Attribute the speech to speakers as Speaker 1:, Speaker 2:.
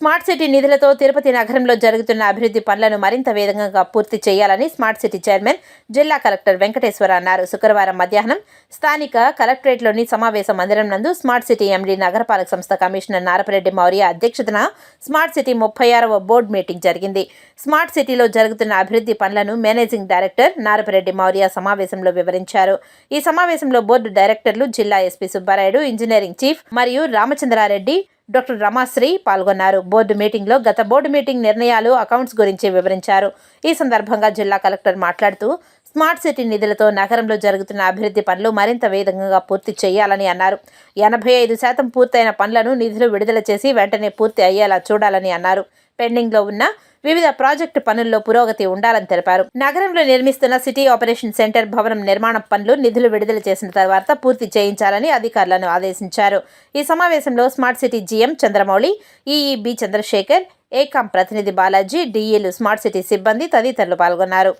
Speaker 1: Smart city నిధులతో తిరుపతి నగరంలో జరుగుతున్న అభివృద్ధి పనులను మరింత వేగంగా పూర్తి చేయాలని స్మార్ట్ సిటీ చైర్మన్ జిల్లా కలెక్టర్ వెంకటేశ్వర అన్నారు. శుక్రవారం మధ్యాహ్నం స్థానిక కలెక్టరేట్లోని సమావేశ మందిరం నందు స్మార్ట్ సిటీ ఎండీ నగరపాలక సంస్థ కమిషనర్ నారపరెడ్డి మౌర్య అధ్యక్షతన స్మార్ట్ సిటీ ముప్పై ఆరవ బోర్డు మీటింగ్ జరిగింది. స్మార్ట్ సిటీలో జరుగుతున్న అభివృద్ధి పనులను మేనేజింగ్ డైరెక్టర్ నారపరెడ్డి మౌర్య సమావేశంలో వివరించారు. ఈ సమావేశంలో బోర్డు డైరెక్టర్లు జిల్లా ఎస్పీ సుబ్బారాయుడు ఇంజనీరింగ్ చీఫ్ మరియు రామచంద్రారెడ్డి డాక్టర్ రమాశ్రీ పాల్గొన్నారు. బోర్డు మీటింగ్లో గత బోర్డు మీటింగ్ నిర్ణయాలు అకౌంట్స్ గురించి వివరించారు. ఈ సందర్భంగా జిల్లా కలెక్టర్ మాట్లాడుతూ స్మార్ట్ సిటీ నిధులతో నగరంలో జరుగుతున్న అభివృద్ధి పనులు మరింత వేగంగా పూర్తి చేయాలని అన్నారు. ఎనభై ఐదు శాతం పూర్తయిన పనులను నిధులు విడుదల చేసి వెంటనే పూర్తి అయ్యేలా చూడాలని అన్నారు. పెండింగ్లో ఉన్న వివిధ ప్రాజెక్టు పనుల్లో పురోగతి ఉండాలని తెలిపారు. నగరంలో నిర్మిస్తున్న సిటీ ఆపరేషన్ సెంటర్ భవనం నిర్మాణ పనులు నిధులు విడుదల చేసిన తర్వాత పూర్తి చేయించాలని అధికారులను ఆదేశించారు. ఈ సమావేశంలో smart city GM Chandramouli EE B Chandrasekhar ఏకాం ప్రతినిధి బాలాజీ డిఈలు స్మార్ట్ సిటీ సిబ్బంది తదితరులు పాల్గొన్నారు.